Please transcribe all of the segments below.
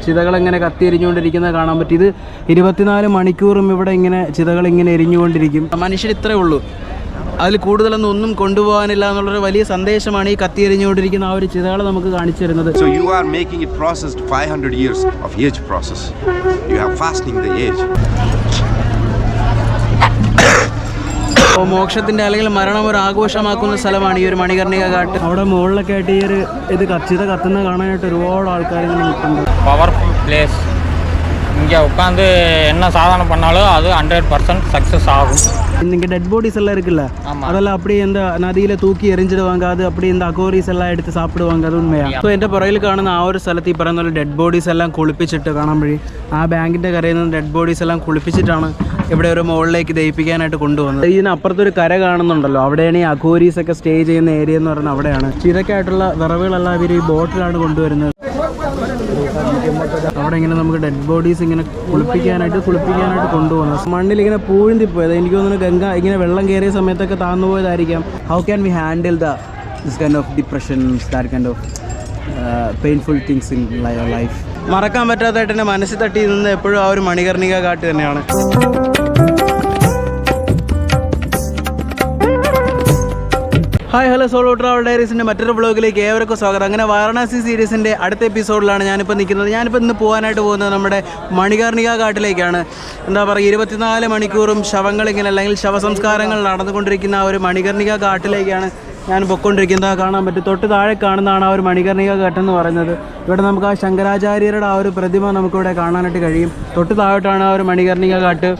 ചിതകൾ ഇങ്ങനെ കത്തി എരിഞ്ഞുകൊണ്ടിരിക്കുന്നത് കാണാൻ പറ്റി. ഇത് ഇരുപത്തിനാല് മണിക്കൂറും ഇവിടെ ഇങ്ങനെ ചിതകൾ ഇങ്ങനെ എരിഞ്ഞുകൊണ്ടിരിക്കും. മനുഷ്യർ ഇത്രേ ഉള്ളൂ. അതിൽ കൂടുതലൊന്നും ഒന്നും കൊണ്ടുപോകാനില്ല എന്നുള്ളൊരു വലിയ സന്ദേശമാണ് ഈ കത്തി എരിഞ്ഞുകൊണ്ടിരിക്കുന്ന ആ ഒരു ചിതകൾ നമുക്ക് കാണിച്ചു തരുന്നത്. So you are making it processed 500 years of age process. You the age. അപ്പോൾ മോക്ഷത്തിന്റെ അല്ലെങ്കിൽ മരണം ഒരു ആഘോഷമാക്കുന്ന സ്ഥലമാണ് ഈ ഒരു മണികർണിക കാട്ട് അവിടെ മുകളിലൊക്കെ ആയിട്ട് ഈ ഒരു ഇത് കച്ചിത കത്തുന്ന കാണാനായിട്ട് ഒരുപാട് ആൾക്കാർ ഇങ്ങനെ നിൽക്കുന്നുണ്ട് பவர்ஃபுல் பிளேஸ் இங்கே உட்காந்து என்ன சாதனை பண்ணாலும் அது ஹண்ட்ரட் பர்சன்ட் சக்ஸஸ் ஆகும் இங்கே டெட் பாடிஸ் எல்லாம் இருக்குல்ல ஆமா. அதெல்லாம் அப்படியே இந்த நதியில தூக்கி എറിഞ്ഞിടുവാങ്ക അത് அப்படியே இந்த അക്കോറീസ് എല്ലാം എടുത്ത് സാപ്പിടുവാങ്ക അത് ഉണ്മയാണ് അപ്പോൾ എൻ്റെ പുറകിൽ കാണുന്ന ആ ഒരു സ്ഥലത്ത് ഈ പറയുന്ന പോലെ ഡെഡ് ബോഡീസ് എല്ലാം കുളിപ്പിച്ചിട്ട് കാണാൻ വഴി ആ ബാങ്കിൻ്റെ കരയിൽ നിന്ന് ഡെഡ് ബോഡീസ് എല്ലാം കുളിപ്പിച്ചിട്ടാണ് ഇവിടെ ഒരു മുകളിലേക്ക് ദയിപ്പിക്കാനായിട്ട് കൊണ്ടുവന്നത് ഇതിന് അപ്പുറത്തൊരു കര കാണുന്നുണ്ടല്ലോ അവിടെയാണ് ഈ അഘോരീസ് ഒക്കെ സ്റ്റേ ചെയ്യുന്ന ഏരിയ എന്ന് പറയുന്നത് അവിടെയാണ് ഇതൊക്കെയായിട്ടുള്ള വിറവുകളെല്ലാം ഇവർ ഈ ബോട്ടിലാണ് കൊണ്ടുവരുന്നത് അവിടെ ഇങ്ങനെ നമുക്ക് ഡെഡ് ബോഡീസ് ഇങ്ങനെ കുളിപ്പിക്കാനായിട്ട് കുളിപ്പിക്കാനായിട്ട് കൊണ്ടുപോകുന്നത്. മണ്ണിൽ ഇങ്ങനെ പൂഴ്ന്തി പോയത് എനിക്ക് തോന്നുന്നു ഗംഗ ഇങ്ങനെ വെള്ളം കയറിയ സമയത്തൊക്കെ താന്നു പോയതായിരിക്കാം. How can we handle the this kind of depressions that kind of painful things in lie life മറക്കാൻ പറ്റാത്തതായിട്ട് എന്റെ മനസ്സിൽ തട്ടി നിന്ന് എപ്പോഴും ആ ഒരു മണികർണിക കാട്ട് തന്നെയാണ്. ഹായ് ഹലോ സോളോ ട്രാവൽ ഡയറീസിന്റെ മറ്റൊരു ബ്ലോഗിലേക്ക് ഏവർക്കും സ്വാഗതം. അങ്ങനെ വാരണാസി സീരീസിന്റെ അടുത്ത എപ്പിസോഡിലാണ് ഞാനിപ്പോൾ നിൽക്കുന്നത്. ഞാനിപ്പോൾ ഇന്ന് പോകാനായിട്ട് പോകുന്നത് നമ്മുടെ മണികർണിക ഘാട്ടിലേക്കാണ് എന്താ പറയുക ഇരുപത്തിനാല് മണിക്കൂറും ശവങ്ങൾ ഇങ്ങനെ അല്ലെങ്കിൽ ശവസംസ്കാരങ്ങൾ നടന്നുകൊണ്ടിരിക്കുന്ന ആ ഒരു മണികർണിക ഘാട്ടിലേക്കാണ് ഞാൻ പൊയ്ക്കൊണ്ടിരിക്കുന്നത് കാണാൻ പറ്റും. തൊട്ട് താഴെ കാണുന്നതാണ് ആ ഒരു മണികർണിക ഘട്ടം എന്ന് പറയുന്നത്. ഇവിടെ നമുക്ക് ആ ശങ്കരാചാര്യരുടെ ആ ഒരു പ്രതിമ നമുക്കിവിടെ കാണാനായിട്ട് കഴിയും. തൊട്ട് താഴോട്ടാണ് ആ ഒരു മണികർണിക ഘാട്ട്.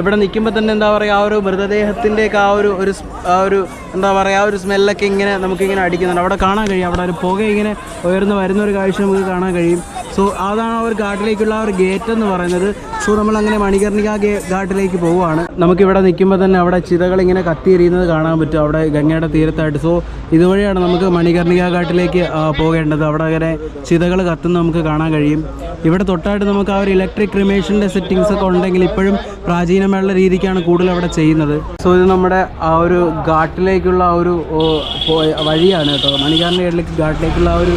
ഇവിടെ നിൽക്കുമ്പോൾ തന്നെ എന്താ പറയുക ആ ഒരു മൃതദേഹത്തിന്റെയൊക്കെ ആ ഒരു ഒരു ആ ഒരു എന്താ പറയുക ആ ഒരു സ്മെല്ലൊക്കെ ഇങ്ങനെ നമുക്കിങ്ങനെ അടിക്കുന്നുണ്ട്. അവിടെ കാണാൻ കഴിയും. അവിടെ ഒരു പുക ഇങ്ങനെ ഉയർന്നു വരുന്ന ഒരു കാഴ്ച നമുക്ക് കാണാൻ കഴിയും. സോ അതാണ് ആ ഒരു ഘാട്ടിലേക്കുള്ള ഒരു ഗേറ്റ് എന്ന് പറയുന്നത്. സോ നമ്മൾ അങ്ങനെ മണികർണിക ഘാട്ടിലേക്ക് പോവുകയാണ്. നമുക്കിവിടെ നിൽക്കുമ്പോൾ തന്നെ അവിടെ ചിതകൾ ഇങ്ങനെ കത്തിയെരിയുന്നത് കാണാൻ പറ്റും. അവിടെ ഗംഗയുടെ തീരത്തായിട്ട്. സോ ഇതുവഴിയാണ് നമുക്ക് മണികർണിക ഘാട്ടിലേക്ക് പോകേണ്ടത്. അവിടെ അങ്ങനെ ചിതകൾ കത്തുന്ന നമുക്ക് കാണാൻ കഴിയും. ഇവിടെ തൊട്ടായിട്ട് നമുക്ക് ആ ഒരു ഇലക്ട്രിക് ക്രിമേഷന്റെ സെറ്റിങ്സ് ഒക്കെ ഉണ്ടെങ്കിൽ ഇപ്പോഴും പ്രാചീനമായുള്ള രീതിക്കാണ് കൂടുതൽ അവിടെ ചെയ്യുന്നത്. സോ ഇത് നമ്മുടെ ആ ഒരു ഘാട്ടിലേക്കുള്ള ആ ഒരു വഴിയാണ് കേട്ടോ. മണികർണികയിലേക്ക് ഘാട്ടിലേക്കുള്ള ആ ഒരു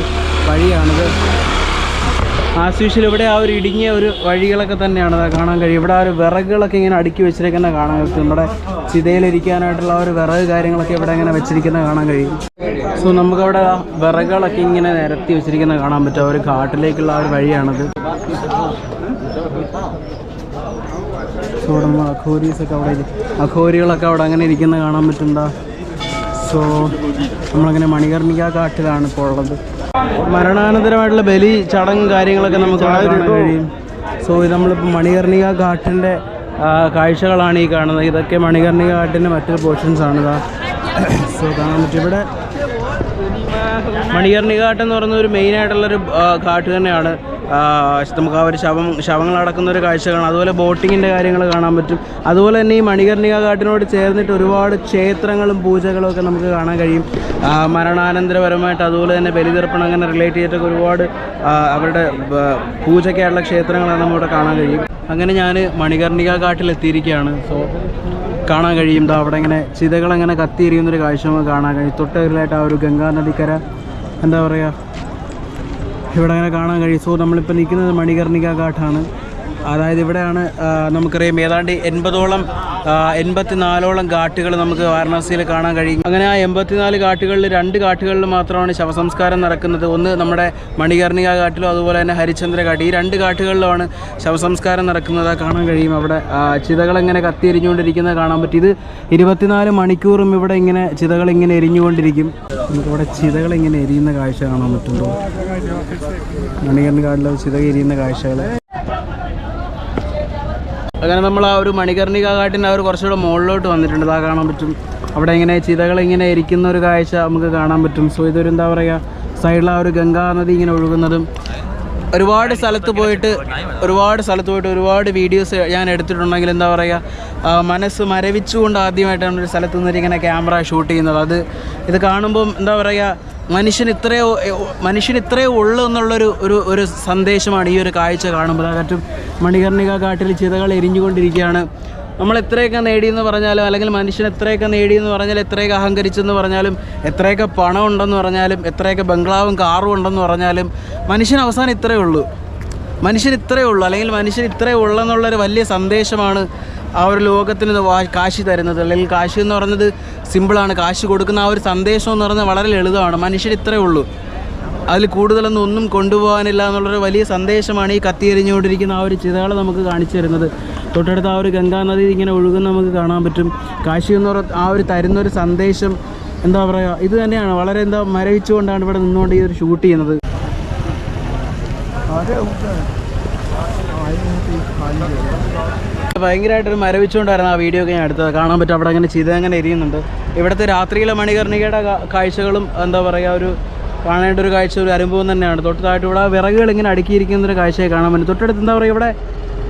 വഴിയാണിത്. ആസ് യൂഷ്വൽ ഇവിടെ ആ ഒരു ഇടുങ്ങിയ ഒരു വഴികളൊക്കെ തന്നെയാണ് കാണാൻ കഴിയും ഇവിടെ ആ ഒരു വിറകുകളൊക്കെ ഇങ്ങനെ അടുക്കി വെച്ചിരിക്കുന്ന കാണാൻ പറ്റും നമ്മുടെ ചിതയിലിരിക്കാനായിട്ടുള്ള ഒരു വിറക് കാര്യങ്ങളൊക്കെ ഇവിടെ ഇങ്ങനെ വെച്ചിരിക്കുന്ന കാണാൻ കഴിയും. സോ നമുക്കവിടെ വിറകുകളൊക്കെ ഇങ്ങനെ നിരത്തി വെച്ചിരിക്കുന്ന കാണാൻ പറ്റും. ആ ഒരു കാട്ടിലേക്കുള്ള ആ ഒരു വഴിയാണത്. സോ നമ്മൾ അഖോരീസൊക്കെ അവിടെ അഖോരികളൊക്കെ അവിടെ അങ്ങനെ ഇരിക്കുന്ന കാണാൻ പറ്റുന്നുണ്ടോ സോ നമ്മളങ്ങനെ മണികർണിക കാട്ടിലാണ് ഇപ്പോൾ ഉള്ളത്. മരണാനന്തരമായിട്ടുള്ള ബലി ചടങ്ങ് കാര്യങ്ങളൊക്കെ നമുക്ക് കാണാൻ കഴിയും. സോ ഇത് നമ്മളിപ്പോൾ മണികർണിക ഘാട്ടിന്റെ കാഴ്ചകളാണ് ഈ കാണുന്നത്. ഇതൊക്കെ മണികർണിക ഘാട്ടിന്റെ മറ്റൊരു പോർഷൻസ് ആണ് ഇതാ സോ കാണാൻ പറ്റും ഇവിടെ മണികർണിക ഘാട്ട് എന്ന് പറയുന്ന ഒരു മെയിനായിട്ടുള്ളൊരു ഘാട്ട് തന്നെയാണ്. നമുക്ക് ആ ഒരു ശവം ശവങ്ങൾ അടക്കുന്ന ഒരു കാഴ്ച അതുപോലെ ബോട്ടിങ്ങിന്റെ കാര്യങ്ങൾ കാണാൻ പറ്റും. അതുപോലെ തന്നെ ഈ മണികർണിക ഘാട്ടിനോട് ചേർന്നിട്ട് ഒരുപാട് ക്ഷേത്രങ്ങളും പൂജകളും ഒക്കെ നമുക്ക് കാണാൻ കഴിയും. മരണാനന്തരപരമായിട്ട് അതുപോലെ തന്നെ ബലിതർപ്പണം അങ്ങനെ റിലേറ്റ് ചെയ്തിട്ടൊക്കെ ഒരുപാട് അവരുടെ പൂജയ്ക്കായിട്ടുള്ള ക്ഷേത്രങ്ങളാണ് നമ്മളിവിടെ കാണാൻ കഴിയും. അങ്ങനെ ഞാൻ മണികർണിക ഘാട്ടിൽ എത്തിയിരിക്കുകയാണ്. സോ കാണാൻ കഴിയും. ദാ അവിടെ ഇങ്ങനെ ചിതകളങ്ങനെ കത്തിയിരിക്കുന്നൊരു കാഴ്ച നമുക്ക് കാണാൻ കഴിയും. തൊട്ടകലായിട്ട് ആ ഒരു ഗംഗാ നദിക്കര എന്താ പറയുക ഇവിടെ അങ്ങനെ കാണാൻ കഴിയും. സോ നമ്മളിപ്പോൾ നിൽക്കുന്നത് മണികർണിക ഘാട്ടാണ്. അതായത് ഇവിടെയാണ് നമുക്കറിയാം ഏതാണ്ട് എൺപതോളം എൺപത്തിനാലോളം ഘാട്ടുകൾ നമുക്ക് വാരണാസിയിൽ കാണാൻ കഴിയും. അങ്ങനെ ആ എൺപത്തിനാല് ഘാട്ടുകളിൽ രണ്ട് ഘാട്ടുകളിൽ മാത്രമാണ് ശവസംസ്കാരം നടക്കുന്നത്. ഒന്ന് നമ്മുടെ മണികർണിക ഘാട്ടിലും അതുപോലെ തന്നെ ഹരിചന്ദ്ര ഘാട്ട്. ഈ രണ്ട് ഘാട്ടുകളിലുമാണ് ശവസംസ്കാരം നടക്കുന്നത്. കാണാൻ കഴിയും അവിടെ. ചിതകൾ എങ്ങനെ കത്തിയെരിഞ്ഞുകൊണ്ടിരിക്കുന്നത് കാണാൻ പറ്റും. ഇത് ഇരുപത്തിനാല് മണിക്കൂറും ഇവിടെ ഇങ്ങനെ ചിതകൾ ഇങ്ങനെ എരിഞ്ഞുകൊണ്ടിരിക്കും. നമുക്കിവിടെ ചിതകൾ ഇങ്ങനെ എരിയുന്ന കാഴ്ച കാണാൻ പറ്റുമ്പോൾ മണികർണി കാട്ടിലെ ചിതക എരിയുന്ന കാഴ്ചകൾ. അങ്ങനെ നമ്മൾ ആ ഒരു മണികർണിക കാട്ടിന്റെ ആ ഒരു കുറച്ചുകൂടെ മുകളിലോട്ട് വന്നിട്ടുണ്ട്. അതാ കാണാൻ പറ്റും. അവിടെ ഇങ്ങനെ ചിതകൾ ഇങ്ങനെ ഇരിക്കുന്ന ഒരു കാഴ്ച നമുക്ക് കാണാൻ പറ്റും. സോ ഇതൊരു എന്താ പറയുക സൈഡിൽ ആ ഒരു ഗംഗാ നദി ഇങ്ങനെ ഒഴുകുന്നതും ഒരുപാട് സ്ഥലത്ത് പോയിട്ട് ഒരുപാട് സ്ഥലത്ത് പോയിട്ട് ഒരുപാട് വീഡിയോസ് ഞാൻ എടുത്തിട്ടുണ്ടെങ്കിൽ എന്താ പറയുക മനസ്സ് മരവിച്ചുകൊണ്ട് ആദ്യമായിട്ടാണ് ഒരു സ്ഥലത്ത് ഇങ്ങനെ ക്യാമറ ഷൂട്ട് ചെയ്യുന്നത്. അത് ഇത് കാണുമ്പം എന്താ പറയുക മനുഷ്യൻ ഇത്രയോ മനുഷ്യൻ ഇത്രയോ ഉള്ളൂ എന്നുള്ളൊരു ഒരു ഒരു സന്ദേശമാണ് ഈ ഒരു കാഴ്ച കാണുമ്പോൾ. കാറ്റും മണികർണിക കാട്ടിൽ ചിതകൾ എരിഞ്ഞുകൊണ്ടിരിക്കുകയാണ്. നമ്മൾ എത്രയൊക്കെ നേടിയെന്ന് പറഞ്ഞാലും അല്ലെങ്കിൽ മനുഷ്യൻ എത്രയൊക്കെ നേടിയെന്ന് പറഞ്ഞാൽ എത്രയൊക്കെ അഹങ്കരിച്ചെന്ന് പറഞ്ഞാലും എത്രയൊക്കെ പണം ഉണ്ടെന്ന് പറഞ്ഞാലും എത്രയൊക്കെ ബംഗ്ലാവും കാറും ഉണ്ടെന്ന് പറഞ്ഞാലും മനുഷ്യൻ അവസാനം ഇത്രയേ ഉള്ളൂ. മനുഷ്യൻ ഇത്രയേ ഉള്ളൂ അല്ലെങ്കിൽ മനുഷ്യൻ ഇത്രയേ ഉള്ളൂ എന്നുള്ളൊരു വലിയ സന്ദേശമാണ് ആ ഒരു ലോകത്തിന് കാശി തരുന്നത് അല്ലെങ്കിൽ കാശി എന്ന് പറയുന്നത് സിമ്പിളാണ് കാശ് കൊടുക്കുന്ന ആ ഒരു സന്ദേശം എന്ന് പറയുന്നത് വളരെ ലളിതമാണ് മനുഷ്യർ ഇത്രയേ ഉള്ളൂ അതിൽ കൂടുതലൊന്നും ഒന്നും കൊണ്ടുപോകാനില്ല എന്നുള്ളൊരു വലിയ സന്ദേശമാണ് ഈ കത്തിയെരിഞ്ഞുകൊണ്ടിരിക്കുന്ന ആ ഒരു ചിതകൾ നമുക്ക് കാണിച്ചു തരുന്നത് തൊട്ടടുത്ത് ആ ഒരു ഗംഗാ നദി ഇങ്ങനെ ഒഴുകുന്ന നമുക്ക് കാണാൻ പറ്റും കാശി എന്ന് പറഞ്ഞ ആ ഒരു തരുന്നൊരു സന്ദേശം എന്താ പറയുക ഇത് തന്നെയാണ് വളരെ എന്താ മരവിച്ചുകൊണ്ടാണ് ഇവിടെ നിന്നുകൊണ്ട് ഈ ഒരു ഷൂട്ട് ചെയ്യുന്നത് ഭയങ്കരമായിട്ടൊരു മരവിച്ചുകൊണ്ടായിരുന്നു ആ വീഡിയോ ഒക്കെ ഞാൻ എടുത്തത്. കാണാൻ പറ്റും അവിടെ അങ്ങനെ ചെയ്ത് അങ്ങനെ എരിയുന്നുണ്ട്. ഇവിടുത്തെ രാത്രിയിലെ മണികർണികയുടെ കാഴ്ചകളും എന്താ പറയുക ഒരു കാണേണ്ട ഒരു കാഴ്ച ഒരു അനുഭവം തന്നെയാണ്. തൊട്ടതായിട്ട് ഇവിടെ വിറകുകൾ ഇങ്ങനെ അടുക്കിയിരിക്കുന്ന ഒരു കാഴ്ചയെ കാണാൻ പറ്റും. തൊട്ടടുത്ത് എന്താ പറയുക ഇവിടെ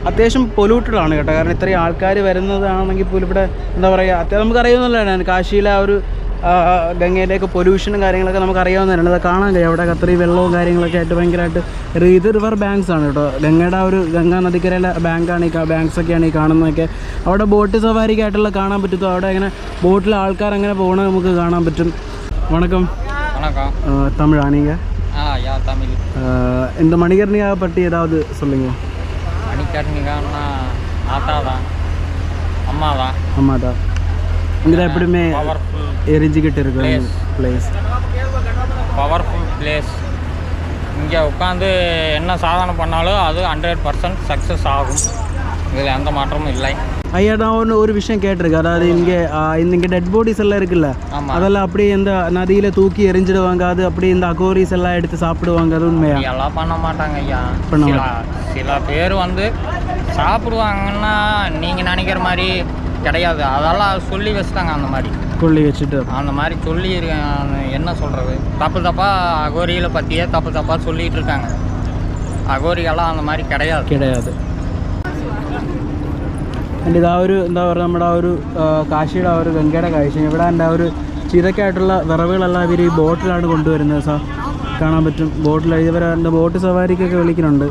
അത്യാവശ്യം പൊല്യൂട്ടഡ് ആണ് കേട്ടോ. കാരണം ഇത്രയും ആൾക്കാർ വരുന്നതാണെങ്കിൽ പോലും ഇവിടെ എന്താ പറയുക അത്യാവശ്യം നമുക്കറിയാവുന്നതാണ് കാശിയിലെ ആ ഒരു ഗംഗയിലേക്ക് പൊല്യൂഷനും കാര്യങ്ങളൊക്കെ നമുക്ക് അറിയാവുന്നതാണ് അത് കാണാൻ കഴിയും അവിടെ അത്രയും വെള്ളവും കാര്യങ്ങളൊക്കെ ആയിട്ട് ഭയങ്കരമായിട്ട് റി- ഇത് റിവർ ബാങ്ക്സ് ആണ് കേട്ടോ ഗംഗയുടെ ആ ഒരു ഗംഗാ നദിക്കരയിലെ ബാങ്കാണ് ഈ ബാങ്ക്സ് ഒക്കെയാണ് ഈ കാണുന്നതൊക്കെ അവിടെ ബോട്ട് സവാരിക്കായിട്ടുള്ള കാണാൻ പറ്റും അവിടെ അങ്ങനെ ബോട്ടിൽ ആൾക്കാർ അങ്ങനെ പോകണത് നമുക്ക് കാണാൻ പറ്റും വണക്കം வணக்கம் ആ, തമിഴാ நீங்க ஆ யா தமிழ் ஆ, இந்த மணிகர்ணியா பற்றி ஏதாவது சொல்லுங்க மணிக்கர்ணிகான்னா ஆத்தா தான் அம்மா தான் அம்மா தான் இங்கே எப்படியுமே பவர்ஃபுல் எரிஞ்சுக்கிட்டு இருக்கு Place. பிளேஸ் பவர்ஃபுல் பிளேஸ் இங்கே உட்காந்து என்ன சாதனை பண்ணாலும் அது ஹண்ட்ரட் பர்சன்ட் சக்ஸஸ் ஆகும். இதில் எந்த மாற்றமும் இல்லை. ஐயா நான் ஒன்று ஒரு விஷயம் கேட்டிருக்கேன். அதாவது இங்கே இங்கே டெட் பாடிஸ் எல்லாம் இருக்குல்ல? அதெல்லாம் அப்படியே இந்த நதியில் தூக்கி எரிஞ்சிடுவாங்க. அது அப்படியே இந்த அகோரிஸ் எல்லாம் எடுத்து சாப்பிடுவாங்க. அது உண்மையா? எல்லாம் பண்ண மாட்டாங்க ஐயா. சில பேர் வந்து சாப்பிடுவாங்கன்னா நீங்கள் நினைக்கிற மாதிரி கிடையாது அதெல்லாம் சொல்லி வச்சுட்டாங்க அந்த மாதிரி கொள்ளி வச்சுட்டு அந்த மாதிரி சொல்லி இருக்க- என்ன சொல்கிறது தப்பு தப்பாக அகோரிகளை பற்றியே தப்பு தப்பாக சொல்லிகிட்டு இருக்காங்க அகோரிகள்லாம் அந்த மாதிரி கிடையாது കിടയാതെ എൻ്റെ ഇതാ ഒരു എന്താ പറയുക നമ്മുടെ ആ ഒരു ആ, കാശിയുടെ ആ ഒരു ഗംഗയുടെ കാഴ്ച ഇവിടെ എൻ്റെ ആ ഒരു ചിതക്കായിട്ടുള്ള വിറവുകളെല്ലാം ഇവർ ഈ ബോട്ടിലാണ് കൊണ്ടുവരുന്നത് സാ കാണാൻ പറ്റും ബോട്ടിൽ ഇവർ എൻ്റെ ബോട്ട് സവാരിക്കൊക്കെ വിളിക്കുന്നുണ്ട്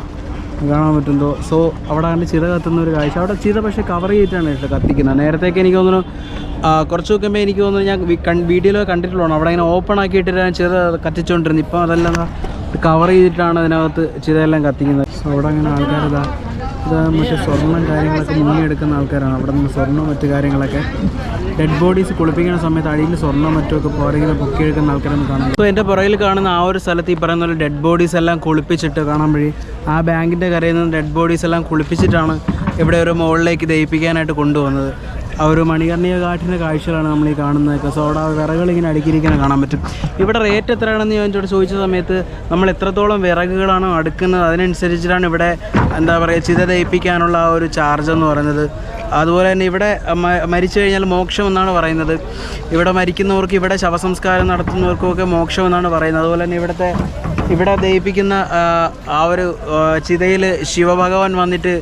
കാണാൻ പറ്റുന്നതോ സോ അവിടെ കണ്ട് ചിത കത്തുന്ന ഒരു കാഴ്ച. അവിടെ ചിത പക്ഷേ കവർ ചെയ്തിട്ടാണ് കേട്ടോ കത്തിക്കുന്നത്. നേരത്തേക്ക് എനിക്ക് തോന്നുന്നു കുറച്ച് നോക്കുമ്പോൾ എനിക്ക് തോന്നുന്നു ഞാൻ വി- കൺ- വീഡിയോയിൽ കണ്ടിട്ടുള്ളതാണ്. അവിടെ ഇങ്ങനെ ഓപ്പൺ ആക്കിയിട്ടാണ് ചിത കത്തിച്ചുകൊണ്ടിരുന്നത് ഇപ്പം അതെല്ലാം കവർ ചെയ്തിട്ടാണ് അതിനകത്ത് ചിതയെല്ലാം കത്തിക്കുന്നത്. സോ അവിടെ അങ്ങനെ ഇത് മറ്റേ സ്വർണം കാര്യങ്ങളൊക്കെ മുങ്ങിയെടുക്കുന്ന ആൾക്കാരാണ്. അവിടെ നിന്ന് സ്വർണം മറ്റു കാര്യങ്ങളൊക്കെ ഡെഡ് ബോഡീസ് കുളിപ്പിക്കുന്ന സമയത്ത് അടിയിൽ സ്വർണം മറ്റുമൊക്കെ പുറകിൽ പൊക്കിയെടുക്കുന്ന ആൾക്കാരൊന്നും കാണാം അപ്പോൾ എന്റെ പുറകിൽ കാണുന്ന ആ ഒരു സ്ഥലത്ത് ഈ പറയുന്ന പോലെ ഡെഡ് ബോഡീസ് എല്ലാം കുളിപ്പിച്ചിട്ട് കാണാൻ വഴി ആ ബാങ്കിന്റെ കരയിൽ നിന്ന് ഡെഡ് ബോഡീസ് എല്ലാം കുളിപ്പിച്ചിട്ടാണ് ഇവിടെ ഒരു മുകളിലേക്ക് ദയിപ്പിക്കാനായിട്ട് കൊണ്ടുവന്നത്. ആ ഒരു മണികർണിക കാട്ടിന്റെ കാഴ്ചകളാണ് നമ്മൾ ഈ കാണുന്നതൊക്കെ. സോ അവിടെ വിറകുകൾ ഇങ്ങനെ അടുക്കിയിരിക്കുന്നത് കാണാൻ പറ്റും. ഇവിടെ റേറ്റ് എത്രയാണെന്ന് ഞാൻ ചോദിച്ച സമയത്ത് നമ്മൾ എത്രത്തോളം വിറകുകളാണോ അടുക്കുന്നത് അതിനനുസരിച്ചിട്ടാണ് ഇവിടെ എന്താ പറയുക ചിത ദയിപ്പിക്കാനുള്ള ആ ഒരു ചാർജ് എന്ന് പറയുന്നത്. അതുപോലെ തന്നെ ഇവിടെ മരിച്ചു കഴിഞ്ഞാൽ മോക്ഷം എന്നാണ് പറയുന്നത്. ഇവിടെ മരിക്കുന്നവർക്ക് ഇവിടെ ശവസംസ്കാരം നടത്തുന്നവർക്കൊക്കെ മോക്ഷം എന്നാണ് പറയുന്നത്. അതുപോലെ തന്നെ ഇവിടുത്തെ ഇവിടെ ദയിപ്പിക്കുന്ന ആ ഒരു ചിതയിൽ ശിവഭഗവാൻ വന്നിട്ട്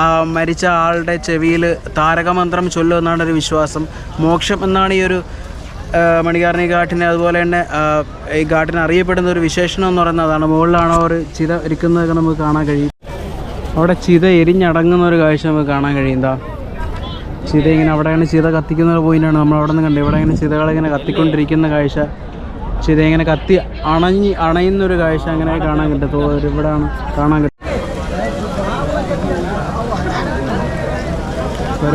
ആ മരിച്ച ആളുടെ ചെവിയിൽ താരകമന്ത്രം ചൊല്ലുമെന്നാണ് ഒരു വിശ്വാസം. മോക്ഷം എന്നാണ് ഈ ഒരു മണികാർണി ഘാട്ടിനെ അതുപോലെ തന്നെ ഈ ഘാട്ടിന് അറിയപ്പെടുന്ന ഒരു വിശേഷണം എന്ന് പറയുന്നത് അതാണ്. മുകളിലാണ് ഒരു ചിത ഇരിക്കുന്നതൊക്കെ നമുക്ക് കാണാൻ കഴിയും. അവിടെ ചിത എരിഞ്ഞടങ്ങുന്ന ഒരു കാഴ്ച നമുക്ക് കാണാൻ കഴിയും. എന്താ? ചിത ഇങ്ങനെ അവിടെ ഇങ്ങനെ ചിത കത്തിക്കുന്ന ഒരു പോയിന്റാണ് നമ്മൾ അവിടെ നിന്ന് കണ്ടത് ഇവിടെ ഇങ്ങനെ ചിതകളിങ്ങനെ കത്തിക്കൊണ്ടിരിക്കുന്ന കാഴ്ച. ചിത ഇങ്ങനെ കത്തി അണഞ്ഞ് അണയുന്നൊരു കാഴ്ച അങ്ങനെ കാണാൻ കിട്ടും. ഇവിടെയാണ് കാണാൻ കിട്ടും.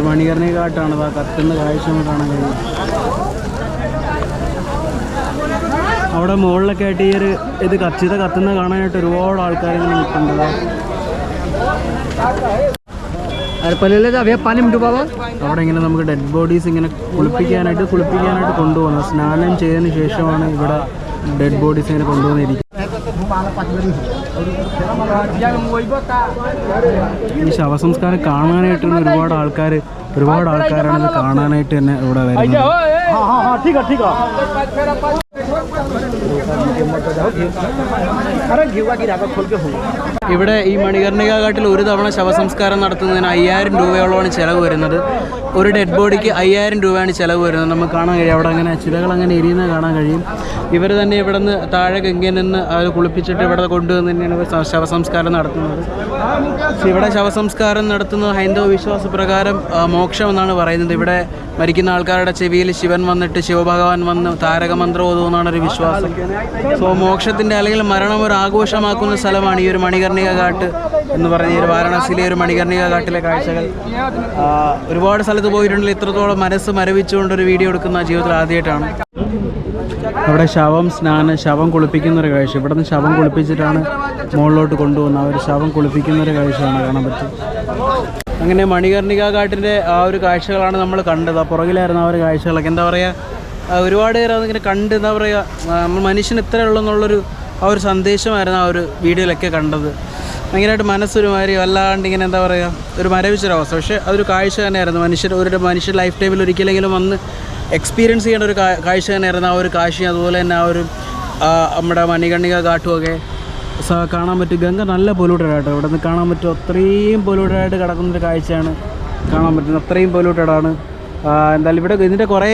ഒരു മണികറിനെ കാട്ടാണ്. ആ കത്തുന്ന കാഴ്ച കാണാൻ കഴിയും അവിടെ മുകളിലൊക്കെ ആയിട്ട് ഈ ഒരു ഇത് കച്ചിത കത്തുന്ന കാണാനായിട്ട് ഒരുപാട് ആൾക്കാർ ഇങ്ങനെ നിൽക്കുന്നുണ്ട് അവിടെ ഇങ്ങനെ നമുക്ക് ഡെഡ് ബോഡീസ് ഇങ്ങനെ കുളിപ്പിക്കാനായിട്ട് കുളിപ്പിക്കാനായിട്ട് കൊണ്ടുപോകുന്നത്. സ്നാനം ചെയ്തതിന് ശേഷമാണ് ഇവിടെ ഡെഡ് ബോഡീസ് ഇങ്ങനെ കൊണ്ടുവന്നിരിക്കുന്നത്. ഈ ശവസംസ്കാരം കാണാനായിട്ടുള്ള ഒരുപാട് ആൾക്കാർ ഒരുപാട് ആൾക്കാരാണ് ഇത് കാണാനായിട്ട് തന്നെ ഇവിടെ വരുന്നത്. ഇവിടെ ഈ മണികർണിക ഘാട്ടിൽ ഒരു തവണ ശവസംസ്കാരം നടത്തുന്നതിന് അയ്യായിരം രൂപയോളമാണ് ചിലവ് വരുന്നത്. ഒരു ഡെഡ് ബോഡിക്ക് അയ്യായിരം രൂപയാണ് ചിലവ് വരുന്നത്. നമുക്ക് കാണാൻ കഴിയും. അവിടെ അങ്ങനെ ചിലകൾ അങ്ങനെ എരിയുന്നത് കാണാൻ കഴിയും. ഇവർ തന്നെ ഇവിടെ നിന്ന് താഴെ ഗംഗയിൽ നിന്ന് അവർ കുളിപ്പിച്ചിട്ട് ഇവിടെ കൊണ്ടുവന്ന് തന്നെയാണ് ഇവർ ശവസംസ്കാരം നടത്തുന്നത്. ഇവിടെ ശവസംസ്കാരം നടത്തുന്നത് ഹൈന്ദവ വിശ്വാസ പ്രകാരം മോക്ഷം എന്നാണ് പറയുന്നത്. ഇവിടെ മരിക്കുന്ന ആൾക്കാരുടെ ചെവിയിൽ ശിവൻ വന്നിട്ട് ശിവഭഗവാൻ വന്ന് താരകമന്ത്രം ഓതുമെന്നാണ് ഒരു വിശ്വാസം. സോ മോക്ഷത്തിന്റെ അല്ലെങ്കിൽ മരണം ഒരു ആഘോഷമാക്കുന്ന സ്ഥലമാണ് ഈ ഒരു മണികർണിക ഘാട്ട് എന്ന് പറഞ്ഞ ഒരു വാരണാസിയിലെ ഒരു മണികർണിക കാട്ടിലെ കാഴ്ചകൾ. ഒരുപാട് സ്ഥലത്ത് പോയിട്ടുണ്ടെങ്കിൽ ഇത്രത്തോളം മനസ്സ് മരവിച്ചുകൊണ്ട് ഒരു വീഡിയോ എടുക്കുന്ന ജീവിതത്തിൽ ആദ്യമായിട്ടാണ്. അവിടെ ശവം സ്നാനം ശവം കുളിപ്പിക്കുന്ന ഒരു കാഴ്ച. ഇവിടെ നിന്ന് ശവം കുളിപ്പിച്ചിട്ടാണ് മുകളിലോട്ട് കൊണ്ടുപോകുന്നത് ഒരു ശവം കുളിപ്പിക്കുന്ന ഒരു കാഴ്ചയാണ് കാണാൻ പറ്റും അങ്ങനെ മണികർണിക കാട്ടിന്റെ ആ ഒരു കാഴ്ചകളാണ് നമ്മൾ കണ്ടത്. ആ പുറകിലായിരുന്നു ആ ഒരു കാഴ്ചകളൊക്കെ. എന്താ പറയുക ഒരുപാട് പേര് അതിങ്ങനെ കണ്ട് എന്താ പറയുക മനുഷ്യന് ഇത്ര ഉള്ളൂ എന്നുള്ളൊരു ആ ഒരു സന്ദേശമായിരുന്നു ആ ഒരു വീഡിയോയിലൊക്കെ കണ്ടത്. ഭയങ്കരമായിട്ട് മനസ്സൊരു മാതിരി വല്ലാണ്ട് ഇങ്ങനെ എന്താ പറയുക ഒരു മരവിച്ചൊരവസ്ഥ. പക്ഷേ അതൊരു കാഴ്ച തന്നെയായിരുന്നു. മനുഷ്യർ ഒരു മനുഷ്യ ലൈഫ് ടൈമിൽ ഒരിക്കലെങ്കിലും വന്ന് എക്സ്പീരിയൻസ് ചെയ്യേണ്ട ഒരു കാഴ്ച തന്നെയായിരുന്നു. ആ ഒരു കാഴ്ചയും അതുപോലെ തന്നെ ആ ഒരു നമ്മുടെ മണികണ്ണിക കാട്ടുമൊക്കെ. കാണാൻ പറ്റും ഗംഗ നല്ല പൊലൂട്ടഡായിട്ട് ഇവിടെ നിന്ന് കാണാൻ പറ്റും. അത്രയും പൊലൂട്ടഡായിട്ട് ആയിട്ട് കിടക്കുന്നൊരു കാഴ്ചയാണ് കാണാൻ പറ്റുന്നത്. അത്രയും പൊലൂട്ടഡാണ് എന്തായാലും ഇവിടെ ഇതിന്റെ കുറേ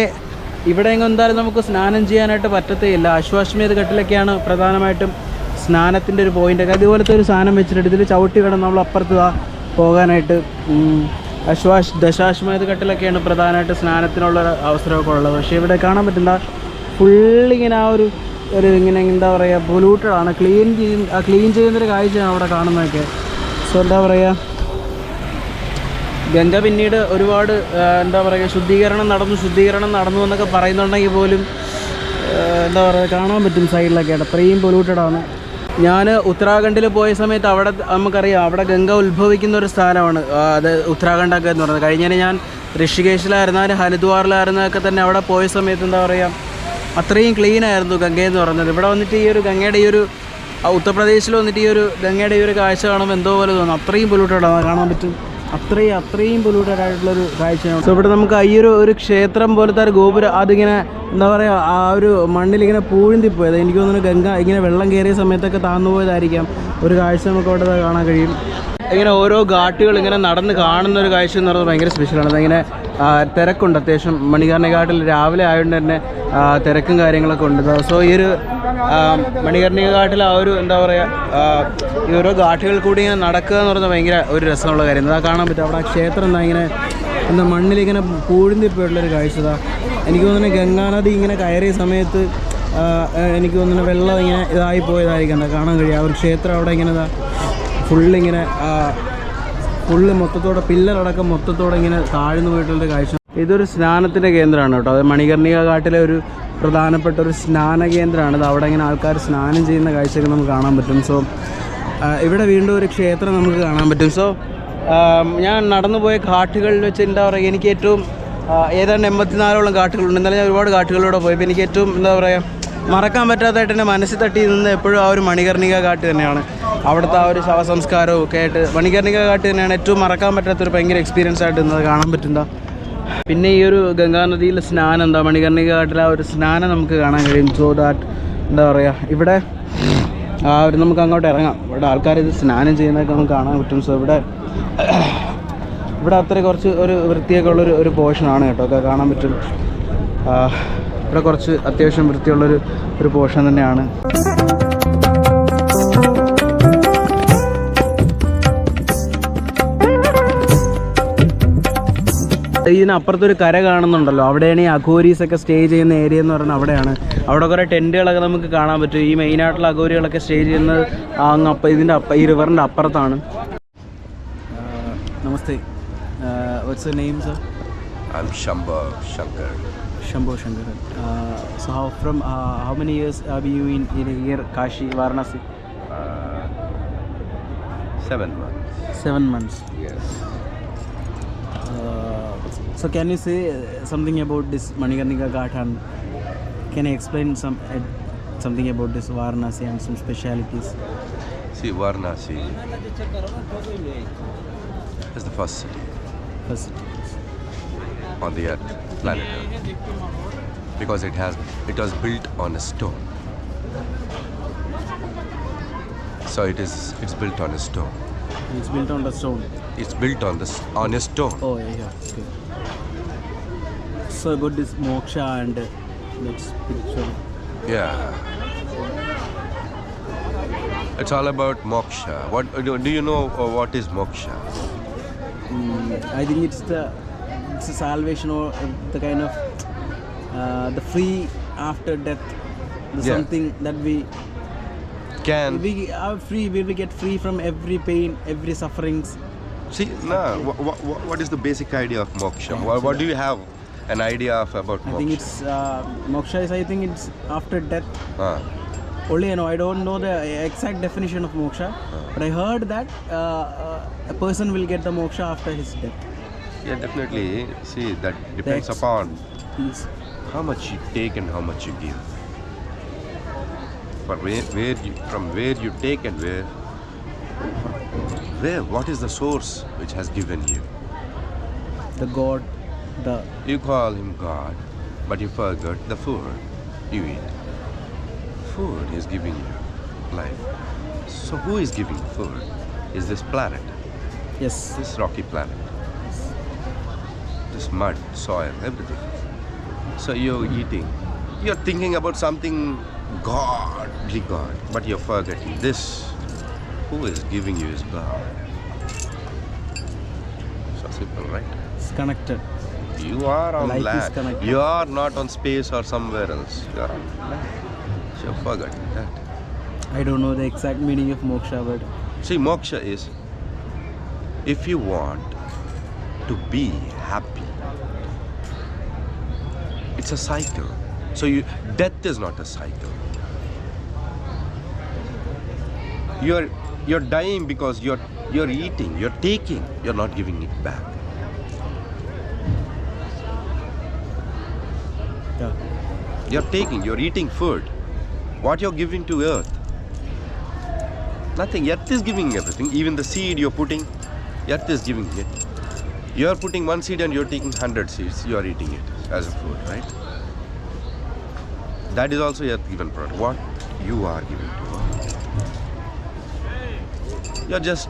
ഇവിടെ എങ്ങും എന്തായാലും നമുക്ക് സ്നാനം ചെയ്യാനായിട്ട് പറ്റത്തേ ഇല്ല അശ്വാശ്മേധ ഘട്ടിലൊക്കെയാണ് പ്രധാനമായിട്ടും സ്നാനത്തിന്റെ ഒരു പോയിന്റ് അതുപോലത്തെ ഒരു സ്നാനം വെച്ചിട്ടുണ്ട്. ഇതിൽ ചവിട്ടി വേണം നമ്മൾ അപ്പുറത്ത് പോകാനായിട്ട്. അശ്വാശ് ദശാശ്മേധ ഘട്ടിലൊക്കെയാണ് പ്രധാനമായിട്ട് സ്നാനത്തിനുള്ള അവസരമൊക്കെ ഉള്ളത്. പക്ഷേ ഇവിടെ കാണാൻ പറ്റില്ല. ഫുള്ളിങ്ങനെ ആ ഒരു ഒരു ഇങ്ങനെ എന്താ പറയുക പൊലൂട്ടഡ് ആണ്. ക്ലീൻ ചെയ്യുന്ന ക്ലീൻ ചെയ്യുന്നൊരു കാഴ്ചയാണ് അവിടെ കാണുന്നതൊക്കെ. സോ എന്താ പറയുക ഗംഗ പിന്നീട് ഒരുപാട് എന്താ പറയുക ശുദ്ധീകരണം നടന്നു ശുദ്ധീകരണം നടന്നു എന്നൊക്കെ പറയുന്നുണ്ടെങ്കിൽ പോലും എന്താ പറയുക കാണാൻ പറ്റും സൈഡിലൊക്കെ അത്രയും പൊലൂട്ടഡ് ആണ്. ഞാൻ ഉത്തരാഖണ്ഡിൽ പോയ സമയത്ത് അവിടെ നമുക്കറിയാം അവിടെ ഗംഗ ഉത്ഭവിക്കുന്ന ഒരു സ്ഥലമാണ്. അത് ഉത്തരാഖണ്ഡൊക്കെ എന്ന് പറയുന്നത് കഴിഞ്ഞാൽ ഞാൻ ഋഷികേശിലായിരുന്നാലും ഹരിദ്വാറിലായിരുന്നൊക്കെ തന്നെ അവിടെ പോയ സമയത്ത് എന്താ പറയുക അത്രയും ക്ലീൻ ആയിരുന്നു ഗംഗയെന്ന് പറഞ്ഞത്. ഇവിടെ വന്നിട്ട് ഈ ഒരു ഗംഗയുടെ ഈ ഒരു ഉത്തർപ്രദേശിൽ വന്നിട്ട് ഈ ഒരു ഗംഗയുടെ ഈ ഒരു കാഴ്ച കാണുമ്പോൾ എന്തോ പോലെ തോന്നുന്നു അത്രയും പൊല്യൂട്ടഡ് കാണാൻ പറ്റും. അത്രയും അത്രയും പൊല്യൂട്ടഡ് ആയിട്ടുള്ളൊരു കാഴ്ചയാണ്. സോ ഇവിടെ നമുക്ക് ഈ ഒരു ഒരു ക്ഷേത്രം പോലത്തെ ഒരു ഗോപുരം അതിങ്ങനെ എന്താ പറയുക ആ ഒരു മണ്ണിലിങ്ങനെ പോയത് എനിക്ക് തോന്നുന്നു ഗംഗ ഇങ്ങനെ വെള്ളം കയറിയ സമയത്തൊക്കെ താന്നു പോയതായിരിക്കാം. ഒരു കാഴ്ച നമുക്ക് അവിടെ കാണാൻ കഴിയും. ഇങ്ങനെ ഓരോ ഘാട്ടുകൾ ഇങ്ങനെ നടന്ന് കാണുന്ന ഒരു കാഴ്ച എന്ന് പറയുന്നത് ഭയങ്കര സ്പെഷ്യലാണ് അതിങ്ങനെ തിരക്കുണ്ട് അത്യാവശ്യം. മണികർണി ഘാട്ടിൽ രാവിലെ ആയതുകൊണ്ട് തന്നെ തിരക്കും കാര്യങ്ങളൊക്കെ ഉണ്ട്. സോ ഈ ഒരു മണികർണി ഘാട്ടിൽ ആ ഒരു എന്താ പറയുക ഈ ഓരോ ഘാട്ടുകൾ കൂടി ഇങ്ങനെ നടക്കുക എന്ന് പറയുന്നത് ഭയങ്കര ഒരു രസമുള്ള കാര്യം. അതാ കാണാൻ പറ്റും. അവിടെ ക്ഷേത്രം എന്താ ഇങ്ങനെ എന്താ മണ്ണിലിങ്ങനെ പൂഴ്ന്നിപ്പോയിട്ടുള്ളൊരു കാഴ്ച എനിക്ക് തോന്നുന്നു ഗംഗാനദി ഇങ്ങനെ കയറിയ സമയത്ത് എനിക്ക് തോന്നുന്നു വെള്ളം ഇങ്ങനെ ഇതായി പോയതായിരിക്കണ്ട കാണാൻ കഴിയും ആ ഒരു ക്ഷേത്രം അവിടെ ഇങ്ങനെ ഫുള്ളിങ്ങനെ ഫുള്ള് മൊത്തത്തോടെ പില്ലറടക്കം മൊത്തത്തോടെ ഇങ്ങനെ താഴ്ന്നു പോയിട്ടുള്ള കാഴ്ച. ഇതൊരു സ്നാനത്തിന്റെ കേന്ദ്രമാണ് കേട്ടോ. അത് മണികർണിക ഘാട്ടിലെ ഒരു പ്രധാനപ്പെട്ട ഒരു സ്നാന കേന്ദ്രമാണ്. അവിടെ ഇങ്ങനെ ആൾക്കാർ സ്നാനം ചെയ്യുന്ന കാഴ്ചയൊക്കെ നമുക്ക് കാണാൻ പറ്റും. സോ ഇവിടെ വീണ്ടും ഒരു ക്ഷേത്രം നമുക്ക് കാണാൻ പറ്റും. സോ ഞാൻ നടന്നുപോയ ഘാട്ടുകളിൽ വെച്ച് എന്താ പറയുക എനിക്ക് ഏറ്റവും ഏതാണ്ട് എൺപത്തിനാലോളം ഘാട്ടുകളുണ്ട് എന്നാലും ഞാൻ ഒരുപാട് ഘാട്ടുകളിലൂടെ പോയപ്പോൾ എനിക്ക് ഏറ്റവും എന്താ പറയുക മറക്കാൻ പറ്റാത്തതായിട്ട് എന്റെ മനസ്സിൽ തട്ടി നിന്ന് എപ്പോഴും ആ ഒരു മണികർണിക കാട്ട് തന്നെയാണ്. അവിടുത്തെ ആ ഒരു ശവസംസ്കാരവും ഒക്കെ ആയിട്ട് മണികർണിക കാട്ട് തന്നെയാണ് ഏറ്റവും മറക്കാൻ പറ്റാത്തൊരു ഭയങ്കര എക്സ്പീരിയൻസ് ആയിട്ട് ഇന്നത്. കാണാൻ പറ്റുന്ന? പിന്നെ ഈ ഒരു ഗംഗാനദിയിലെ സ്നാനം എന്താ? മണികർണിക കാട്ടിൽ ആ ഒരു സ്നാനം നമുക്ക് കാണാൻ കഴിയും. സോ ദാറ്റ് എന്താ പറയുക ഇവിടെ ആ ഒരു നമുക്ക് അങ്ങോട്ട് ഇറങ്ങാം. ഇവിടെ ആൾക്കാർ ഇത് സ്നാനം ചെയ്യുന്നതൊക്കെ നമുക്ക് കാണാൻ പറ്റും. സോ ഇവിടെ ഇവിടെ അത്ര കുറച്ച് ഒരു വൃത്തിയൊക്കെ ഉള്ളൊരു ഒരു പോർഷനാണ് കേട്ടോ. ഒക്കെ കാണാൻ പറ്റും. ഇവിടെ കുറച്ച് അത്യാവശ്യം വൃത്തിയുള്ളൊരു ഒരു പോർഷൻ തന്നെയാണ്. ഇതിനപ്പുറത്തൊരു കര കാണുന്നുണ്ടല്ലോ. അവിടെയാണ് ഈ അഘോരീസ് ഒക്കെ സ്റ്റേ ചെയ്യുന്ന ഏരിയ എന്ന് പറയുന്നത് അവിടെയാണ്. അവിടെ കുറേ ടെന്റുകളൊക്കെ നമുക്ക് കാണാൻ പറ്റും. ഈ മെയിനായിട്ടുള്ള അഘോരികളൊക്കെ സ്റ്റേ ചെയ്യുന്നത് അങ്ങ് അപ്പം ഇതിന്റെ അപ്പം ഈ റിവറിന്റെ അപ്പുറത്താണ്. നമസ്തേ. What's name sir I'm Shamba Shankar. Shambho Shankar. Uh, so how from uh, how many years have you in, in here Kashi Varanasi? Uh, seven months. Seven months. Yes. Uh, so can you say uh, something about this Manikarnika Ghat and can you explain some something about this Varanasi and some specialities? See, Varanasi is the first city First, city. on the earth, planet Earth, because it has it was built on a stone. So it is it's built on a stone. it's built on the stone. It's built on this on a stone. Oh yeah, yeah. Okay. So about this moksha and uh, that spiritual. Yeah. It's all about moksha. What do, do you know uh, what is moksha? Mm, I think it's the it's a salvation or uh, the kind of uh, the free after death, the Yeah. something that we can we are free will we get free from every pain every sufferings see. No, wha- wha- wha- what is the basic idea of moksha? What, what do you have an idea of about i moksha? think it's uh, moksha is i think it's after death Ah, only you know i don't know the exact definition of moksha but i heard that uh, uh, a person will get the moksha after his death yeah, definitely. See, that depends That's- upon how much you take and how much you give. For where, where you, from where you take and where, where, what is the source which has given you? the god the You call him God, but you forgot the food you eat. Food is giving you life. So who is giving food? Is this planet, yes this rocky planet, this mud, soil, everything. So you're eating. You're thinking about something godly God, but you're forgetting this. Who is giving you is God. So simple, right? it's connected You are on Life land. You are not on space or somewhere else. You are on land. So you forgot that. i don't know the exact meaning of moksha but See, moksha is if you want to be happy, it's a cycle. So you death is not a cycle. You're you're dying because you're you're eating, you're taking, you're not giving it back. yeah You're taking, you're eating food. What you're giving to earth? Nothing. Earth is giving everything. Even the seed you're putting, earth is giving it. You're putting one seed and you're taking hundred seeds. You're eating it as a food, right? That is also earth given product. What you are giving to earth. You're just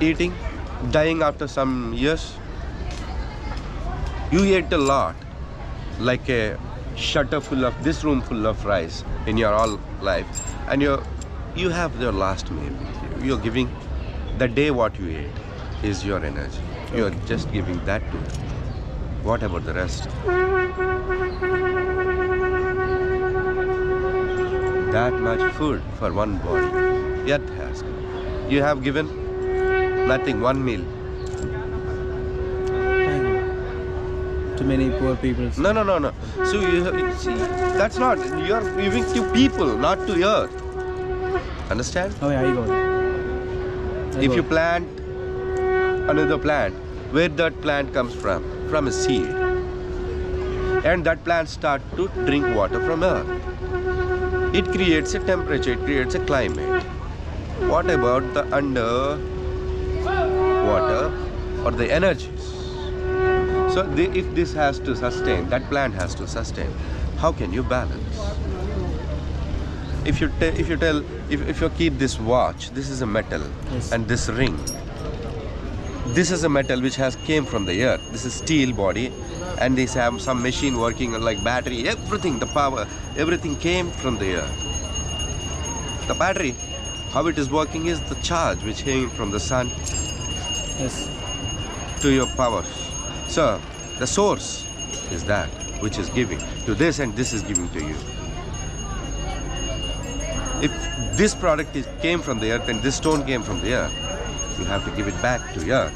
eating, dying after some years. You ate a lot, like a shutter full of this room full of rice in your all life and you you have your last meal with you you're giving the day what you ate is your energy you're just giving that to it what about the rest that much food for one body yet has you have given nothing one meal to many poor people No, no, no, no. So you, you see, that's not. You're giving to people, not to earth. Understand? oh yeah i got it I If got you plant another plant, where that plant comes from? From a seed. And that plant start to drink water from earth. It creates a temperature, it creates a climate. What about the under water or the energies? So if this has to sustain, that plant has to sustain. How can you balance? If you if you tell if, if you keep this watch, this is a metal, Yes. and this ring, this is a metal which has came from the earth. This is steel body, and this have some machine working like battery. Everything, the power, everything came from the earth. The battery, how it is working is the charge which came from the sun yes to your power. So, the source is that which is giving to this, and this is giving to you. If this product is, came from the earth and this stone came from the earth, you have to give it back to earth.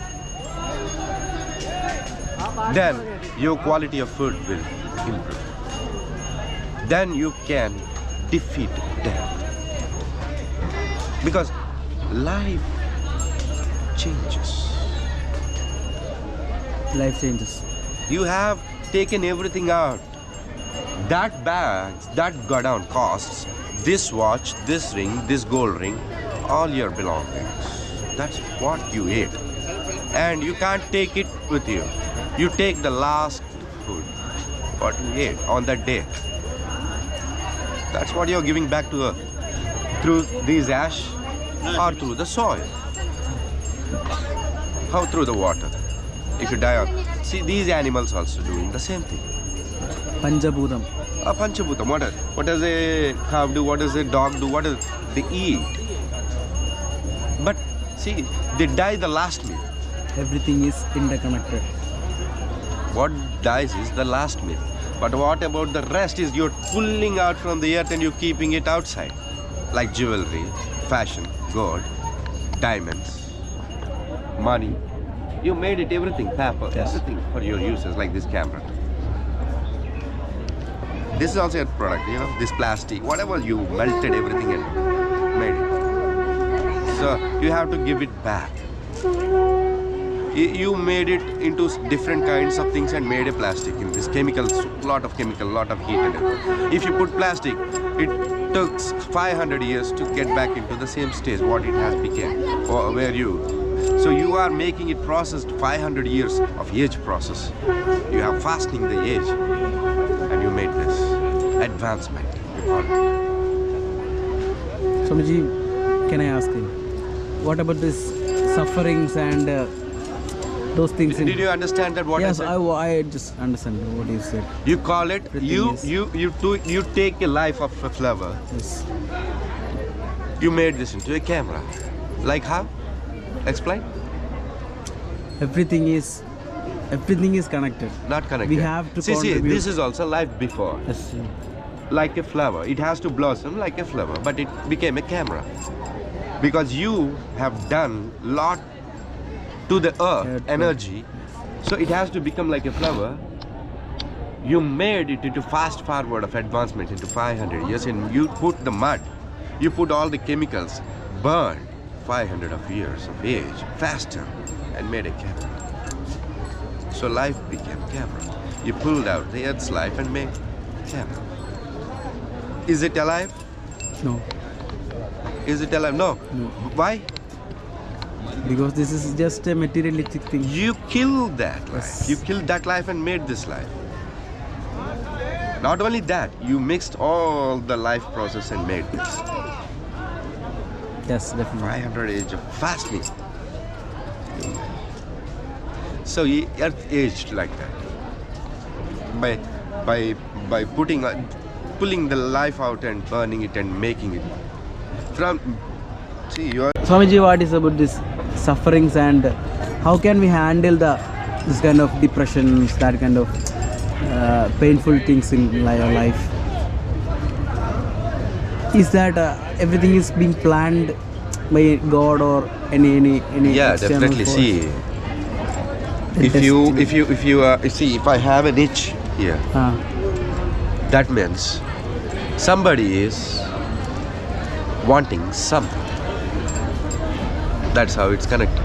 Then your quality of food will improve. Then you can defeat death. Because life changes. life changes You have taken everything out. That bag, that godown costs this watch, this ring, this gold ring, all your belongings. That's what you ate. And you can't take it with you. You take the last food, what you ate on that day. That's what you're giving back to earth. Through these ash or through the soil. How through the water? If you die on. See, these animals also doing the same thing. panchabhutam A Panchabhutam, what, does- what does a cow do? What does a dog do? What does they eat? See, they die the last meal. everything is interconnected What dies is the last meal. But what about the rest is you're pulling out from the earth and you're keeping it outside. like jewelry, fashion, gold, diamonds, money. You made it everything, paper, Yes. everything for your uses, like this camera. This is also a product, you know, this plastic, whatever you melted everything and made it. So you have to give it back. You made it into different kinds of things and made a plastic in this chemicals, lot of chemical, lot of heat. If you put plastic, it took 500 years to get back into the same stage what it has become or where you. So you are making it processed 500 years of age process. You have fastening the age and you made this advancement. you call. Swamiji, can I ask you, what about this sufferings and uh, those things? In, Did you understand that what yes, I I, said? I just understand what you said. you call it Everything you is- you you do you take a life of a flower Yes. You made this into a camera. Like how? Explain. Everything is everything is connected. Not connected. We have to see, see, this is also life before. Yes. Like a flower. It has to blossom like a flower, but it became a camera. Because you have done lot to the earth, energy. So it has to become like a flower. You made it into fast forward of advancement into 500 years and you put the mud, you put all the chemicals, burned 500 of years of age faster and made a camera. So life became camera. You pulled out the earth's life and made camera. Is it alive? No. Is it alive? No. No. Why? Because this is just a materialistic thing. You killed that life. Yes. You killed that life and made this life. Not only that, you mixed all the life process and made this. Yes, definitely. 500 age of fasting. So earth aged like that. By by by putting uh, pulling the life out and burning it and making it. From see you are Swamiji, what is about this sufferings and how can we handle the this kind of depressions, that kind of uh, painful things in li- life? Is that uh, everything is being planned by God or any any any? yeah definitely force? see if you if you if you uh, see if I have an itch here Ah, that means somebody is wanting something that's how it's connected.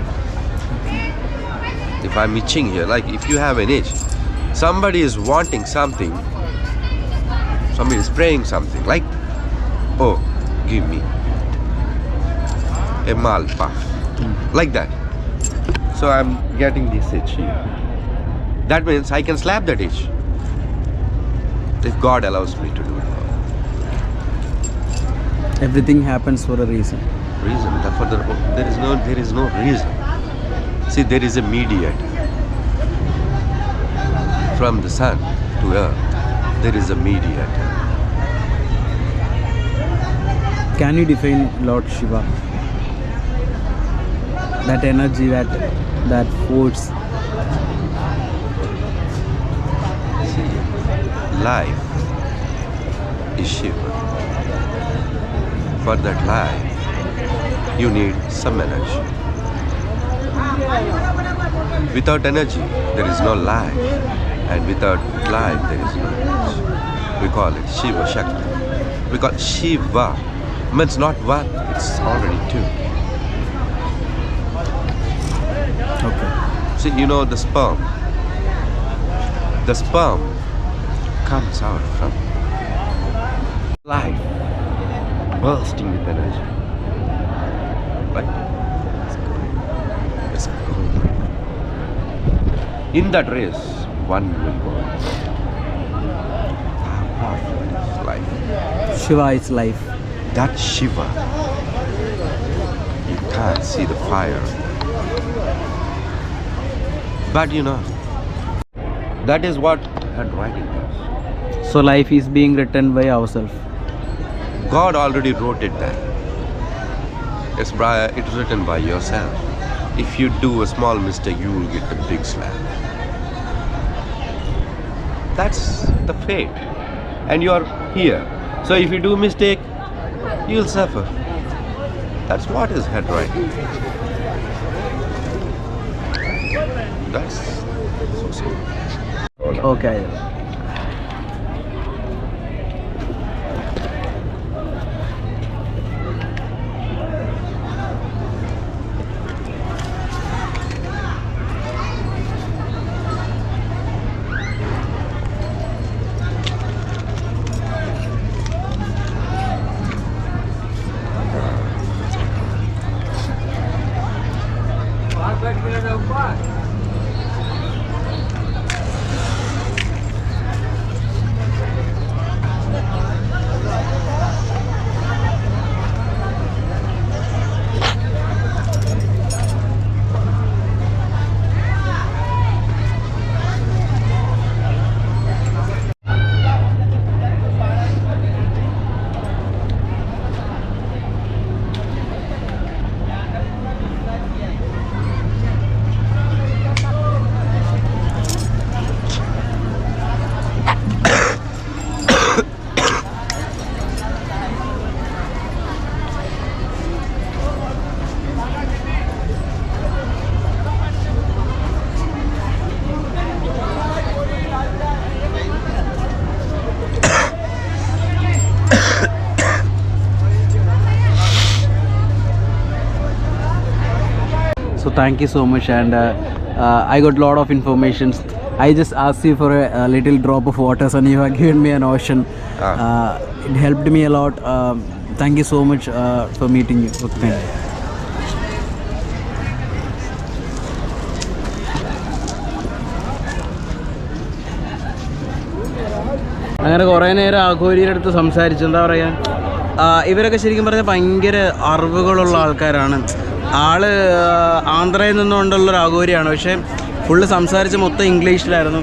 If i'm itching here like if you have an itch somebody is wanting something somebody is praying something like oh give me a malpa, like that. So i'm getting this itch that means i can slap that itch if God allows me to do it. Everything happens for a reason. Reason, there, there is no there is no reason. See, there is a mediator from the sun to earth. There is a mediator. Can you define Lord Shiva? That energy, that that force. See, life is Shiva. For that life, you need some energy. Without energy, there is no life, and without life, there is no energy. We call it Shiva Shakti. Because Shiva means not one, it's already two. Okay. See, you know the sperm. The sperm comes out from life, bursting with energy. But it's going, it's going. In that race, one will go. How powerful is life? Shiva is life. That Shiva, you can't see the fire. But you know, that is what handwriting does. So life is being written by ourselves. God already wrote it there. It's, it's written by yourself. If you do a small mistake, you will get a big slap. That's the fate. And you are here. So if you do mistake, you'll suffer. That's what is head right. That's so simple. Okay. Thank you so much, and uh, uh, I got a lot of informations. I just asked you for a, a little drop of water, and you have given me an ocean. Uh, it helped me a lot. Um, thank you so much uh, for meeting you. Okay, thank you. അങ്ങനെ കുറേ നേരം ആഘോരിയുടെ അടുത്ത് സംസാരിച്ചു എന്താ പറയുക ഇവരൊക്കെ ശരിക്കും പറഞ്ഞാൽ ഭയങ്കര അറിവുകളുള്ള ആൾക്കാരാണ് ആൾ ആന്ധ്രയിൽ നിന്നുകൊണ്ടുള്ള ഒരു ആഘോരിയാണ് പക്ഷേ ഫുള്ള് സംസാരിച്ച് മൊത്തം ഇംഗ്ലീഷിലായിരുന്നു.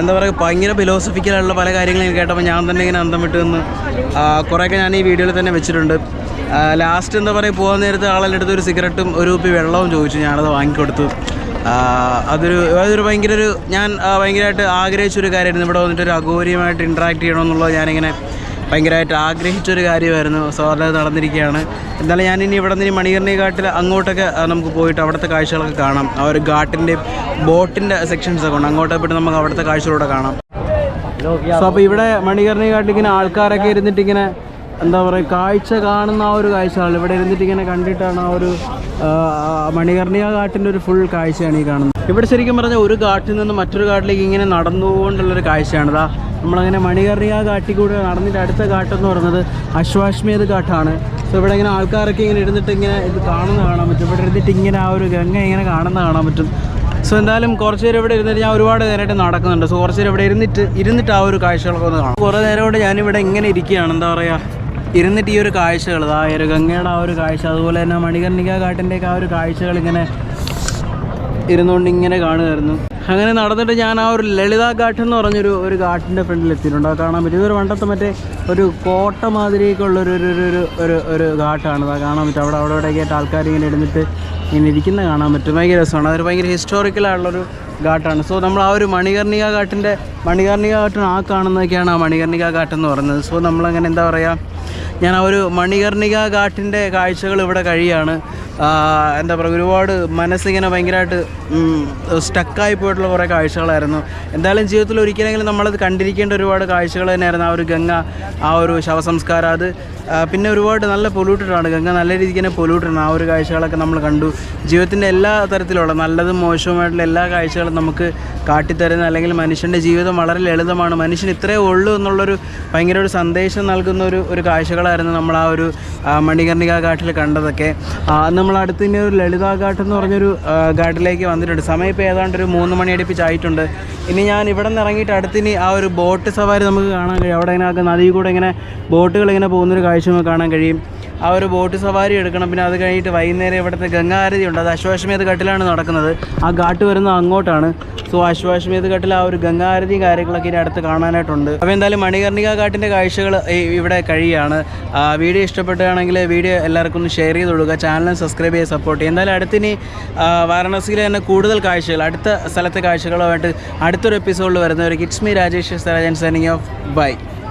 എന്താ പറയുക ഭയങ്കര ഫിലോസഫിക്കലായിട്ടുള്ള പല കാര്യങ്ങളും കേട്ടപ്പോൾ ഞാൻ തന്നെ ഇങ്ങനെ അന്തം വിട്ടു നിന്ന് കുറേയൊക്കെ ഞാൻ ഈ വീഡിയോയിൽ തന്നെ വെച്ചിട്ടുണ്ട്. ലാസ്റ്റ് എന്താ പറയുക പോകാൻ നേരത്തെ ആളെന്റെ അടുത്ത് ഒരു സിഗരറ്റും ഒരു കുപ്പി വെള്ളവും ചോദിച്ചു. ഞാനത് വാങ്ങിക്കൊടുത്തു. അതൊരു അതൊരു ഭയങ്കര ഒരു ഞാൻ ഭയങ്കരമായിട്ട് ആഗ്രഹിച്ചൊരു കാര്യമായിരുന്നു. ഇവിടെ വന്നിട്ട് ഒരു അഘോരിയുമായിട്ട് ഇൻട്രാക്ട് ചെയ്യണമെന്നുള്ളത് ഞാനിങ്ങനെ ഭയങ്കരമായിട്ട് ആഗ്രഹിച്ചൊരു കാര്യമായിരുന്നു. സോ അത് നടന്നിരിക്കുകയാണ്. എന്തായാലും ഞാനിനി ഇവിടെ നിന്ന് മണികർണി ഘാട്ടിൽ അങ്ങോട്ടൊക്കെ നമുക്ക് പോയിട്ട് അവിടുത്തെ കാഴ്ചകളൊക്കെ കാണാം. ആ ഒരു ഘാട്ടിന്റെ ബോട്ടിന്റെ സെക്ഷൻസൊക്കെ ഉണ്ട്. അങ്ങോട്ടൊക്കെ പോയിട്ട് നമുക്ക് അവിടുത്തെ കാഴ്ചകളൂടെ കാണാം. സോ അപ്പോൾ ഇവിടെ മണികർണി ഘാട്ടിൽ ഇങ്ങനെ ആൾക്കാരൊക്കെ ഇരുന്നിട്ട് ഇങ്ങനെ എന്താ പറയുക കാഴ്ച കാണുന്ന ആ ഒരു കാഴ്ചകൾ ഇവിടെ ഇരുന്നിട്ട് ഇങ്ങനെ കണ്ടിട്ടാണ് ആ ഒരു മണികർണിക ഘാട്ടിന്റെ ഒരു ഫുൾ കാഴ്ചയാണ് ഈ കാണുന്നത്. ഇവിടെ ശരിക്കും പറഞ്ഞാൽ ഒരു ഘാട്ടിൽ നിന്ന് മറ്റൊരു ഘാട്ടിലേക്ക് ഇങ്ങനെ നടന്നുകൊണ്ടുള്ളൊരു കാഴ്ചയാണ്. ഇതാ നമ്മളങ്ങനെ മണികർണിക ഘാട്ടിൽ കൂടെ നടന്നിട്ട് അടുത്ത ഘാട്ടെന്ന് പറയുന്നത് അശ്വാശ്മേത് ഘാട്ടാണ് സോ ഇവിടെ ഇങ്ങനെ ആൾക്കാരൊക്കെ ഇങ്ങനെ ഇരുന്നിട്ട് ഇങ്ങനെ ഇത് കാണുന്ന കാണാൻ പറ്റും. ഇവിടെ ഇരുന്നിട്ട് ഇങ്ങനെ ആ ഒരു ഗംഗ ഇങ്ങനെ കാണുന്ന കാണാൻ പറ്റും. സോ എന്തായാലും കുറച്ച് നേരം ഇവിടെ ഇരുന്നിട്ട് ഞാൻ ഒരുപാട് നേരമായിട്ട് നടക്കുന്നുണ്ട്. സോ കുറച്ച് നേരം ഇവിടെ ഇരുന്നിട്ട് ഇരുന്നിട്ട് ആ ഒരു കാഴ്ചകളൊക്കെ ഒന്ന് കാണാം. കുറേ നേരം കൊണ്ട് ഞാനിവിടെ ഇങ്ങനെ ഇരിക്കുകയാണ്. എന്താ പറയുക ഇരുന്നിട്ട് ഈ ഒരു കാഴ്ചകൾ ആ ഒരു ഗംഗയുടെ ആ ഒരു കാഴ്ച അതുപോലെ തന്നെ മണികർണിക കാട്ടിന്റെയൊക്കെ ആ ഒരു കാഴ്ചകൾ ഇങ്ങനെ ഇരുന്നുകൊണ്ട് ഇങ്ങനെ കാണുമായിരുന്നു അങ്ങനെ നടന്നിട്ട് ഞാൻ ആ ഒരു ലളിത ഘാട്ട് എന്ന് പറഞ്ഞൊരു ഒരു ഘാട്ടിന്റെ ഫ്രണ്ടിൽ എത്തിയിട്ടുണ്ട്. അത് കാണാൻ പറ്റും ഇതൊരു പണ്ടത്തെ മറ്റേ ഒരു കോട്ട മാതിരിയൊക്കെ ഉള്ളൊരു ഒരു ഒരു ഒരു ഒരു ഘാട്ടാണ്. അത് കാണാൻ പറ്റും. അവിടെ അവിടെ ഇവിടെയൊക്കെ ആയിട്ട് ആൾക്കാർ ഇങ്ങനെ ഇരുന്നിട്ട് ഇങ്ങനെ ഇരിക്കുന്ന കാണാൻ പറ്റും. ഭയങ്കര രസമാണ്. അതൊരു ഭയങ്കര ഹിസ്റ്റോറിക്കലായുള്ളൊരു ഘാട്ടാണ്. സോ നമ്മൾ ആ ഒരു മണികർണിക ഘാട്ടിന്റെ മണികർണിക ഘാട്ടിന് ആ കാണുന്നതൊക്കെയാണ് ആ മണികർണിക ഘാട്ടെന്ന് പറയുന്നത്. സോ നമ്മളങ്ങനെ എന്താ പറയുക ഞാൻ ആ ഒരു മണികർണിക ഘാട്ടിന്റെ കാഴ്ചകൾ ഇവിടെ കഴിയാണ്. എന്താ പറയുക ഒരുപാട് മനസ്സിങ്ങനെ ഭയങ്കരമായിട്ട് സ്റ്റക്കായി പോയിട്ടുള്ള കുറേ കാഴ്ചകളായിരുന്നു. എന്തായാലും ജീവിതത്തിൽ ഒരിക്കലെങ്കിലും നമ്മളത് കണ്ടിരിക്കേണ്ട ഒരുപാട് കാഴ്ചകൾ തന്നെയായിരുന്നു ആ ഒരു ഗംഗ ആ ഒരു ശവസംസ്കാരം. അത് പിന്നെ ഒരുപാട് നല്ല പൊല്യൂട്ടഡ് ആണ് ഗംഗ നല്ല രീതിക്ക് തന്നെ പൊല്യൂട്ടഡ് ആണ് ആ ഒരു കാഴ്ചകളൊക്കെ നമ്മൾ കണ്ടു. ജീവിതത്തിന്റെ എല്ലാ തരത്തിലുള്ള നല്ലതും മോശവുമായിട്ടുള്ള എല്ലാ കാഴ്ചകളും നമുക്ക് കാട്ടിത്തരുന്ന അല്ലെങ്കിൽ മനുഷ്യന്റെ ജീവിതം വളരെ ലളിതമാണ്. മനുഷ്യൻ ഇത്രയേ ഉള്ളൂ എന്നുള്ളൊരു ഭയങ്കര ഒരു സന്ദേശം നൽകുന്ന ഒരു ഒരു കാഴ്ചകളായിരുന്നു നമ്മൾ ആ ഒരു മണികർണിക ഘാട്ടിൽ കണ്ടതൊക്കെ. നമ്മൾ അടുത്ത് ഇനി ഒരു ലളിതാ ഘാട്ട് എന്ന് പറഞ്ഞൊരു ഘാട്ടിലേക്ക് വന്നിട്ടുണ്ട്. സമയം ഇപ്പോൾ ഏതാണ്ട് ഒരു മൂന്ന് മണി അടുപ്പിച്ചായിട്ടുണ്ട് ഇനി ഞാൻ ഇവിടെ നിന്ന് ഇറങ്ങിയിട്ട് അടുത്തിനി ആ ഒരു ബോട്ട് സവാരി നമുക്ക് കാണാൻ കഴിയും. അവിടെ ഇങ്ങനെ നദിയിൽ കൂടെ ഇങ്ങനെ ബോട്ടുകൾ ഇങ്ങനെ പോകുന്നൊരു കാഴ്ച നമുക്ക് കാണാൻ കഴിയും. ആ ഒരു ബോട്ട് സവാരി എടുക്കണം. പിന്നെ അത് കഴിഞ്ഞിട്ട് വൈകുന്നേരം ഇവിടുത്തെ ഗംഗാരതി ഉണ്ട് അത് അശ്വാശ്മേത് ഘട്ടിലാണ് നടക്കുന്നത്. ആ ഘാട്ട് വരുന്നത് അങ്ങോട്ടാണ്. സോ അശ്വാശ്മേത് ഘട്ടിൽ ആ ഒരു ഗംഗാരതിയും കാര്യങ്ങളൊക്കെ ഇനി അടുത്ത് കാണാനായിട്ടുണ്ട്. അപ്പോൾ എന്തായാലും മണികർണിക ഘാട്ടിന്റെ കാഴ്ചകൾ ഇവിടെ കഴിയുകയാണ് വീഡിയോ ഇഷ്ടപ്പെട്ടുകയാണെങ്കിൽ വീഡിയോ എല്ലാവർക്കും ഒന്ന് ഷെയർ ചെയ്ത് കൊടുക്കുക. ചാനൽ സബ്സ്ക്രൈബ് ചെയ്ത് സപ്പോർട്ട് ചെയ്യുക. എന്തായാലും അടുത്തിനി വാരണാസിയിലെ തന്നെ കൂടുതൽ കാഴ്ചകൾ അടുത്ത സ്ഥലത്തെ കാഴ്ചകളുമായിട്ട് അടുത്തൊരു എപ്പിസോഡിൽ വരുന്നവർക്ക് it's me Rajesh Sarajan signing off bye